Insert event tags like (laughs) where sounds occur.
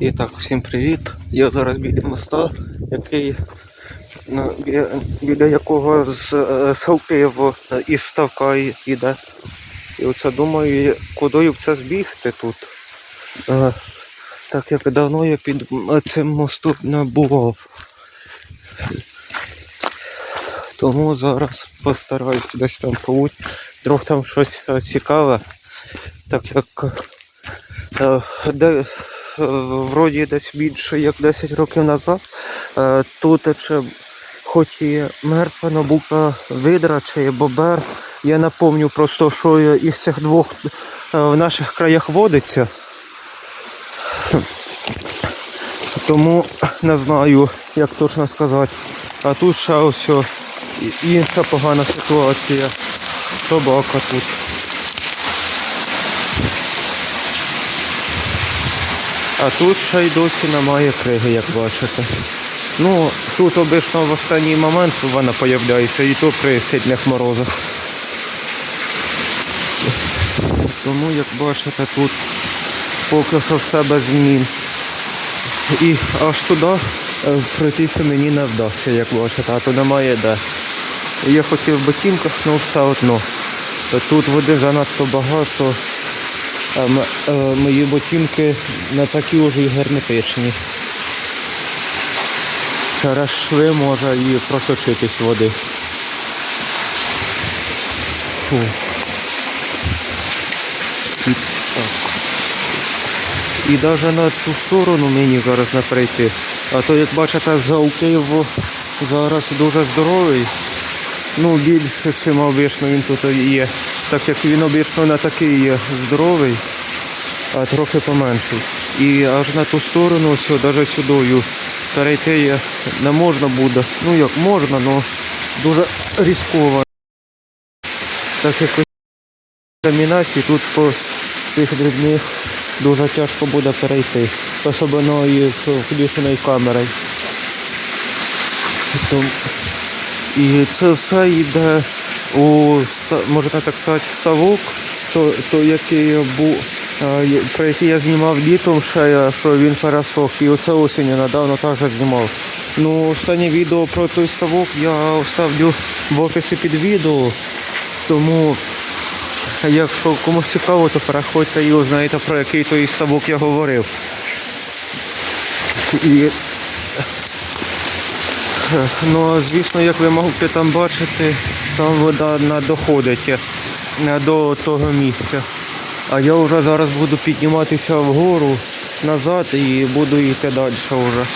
І так, всім привіт. Я зараз біля моста, який біля, якого з е, Селкиєво е, із Ставка йде. І оце думаю, куди б це збігти тут. Е, так як давно я під цим мостом не бував. Тому зараз постараюсь десь там побути. Вдруг там щось цікаве. Так як вроді десь більше як 10 років назад. Е, Тут ще хоч і мертва набука видра чи бобер. Я напомню просто, що із цих двох е, в наших краях водиться. Тому не знаю, як точно сказати. А тут ще ось інша погана ситуація. Собака тут. А тут ще й досі немає криги, як бачите. Ну, тут обично в останній момент вона появляється, і то при сильних морозах. Тому, як бачите, тут поки що все без змін. І аж туди е, пройтися мені не вдасться, як бачите, а то немає де. Я хотів в ботинках, але все одно. Тут води занадто багато. А е, мої ботинки не такі вже й герметичні. Через шви може і просочитись води. Фу. І, так. і навіть на ту сторону мені зараз не прийти. А то як бачите, Києво зараз дуже здоровий. Ну, більше, чим обично він тут є. Так як він обично не такий здоровий, а трохи поменший. І аж на ту сторону, ось, навіть сюдою, перейти не можна буде. Ну як можна, але дуже різково. Так як замінації тут по цих дрібних дуже тяжко буде перейти. Особливо і з камерою. І це все йде у можна так сказати, в ставок, то, то який був, е, про який я знімав літом ще, е, що він пересох. І оце осінню недавно також знімав. Ну, останнє відео про той ставок я оставлю в описі під відео. Тому якщо комусь цікаво, то переходьте і узнаєте про який той ставок я говорив. І (laughs) Ну, звісно, як ви можете там бачити, там вода не доходить не до того місця. А я вже зараз буду підніматися вгору назад і буду йти далі вже.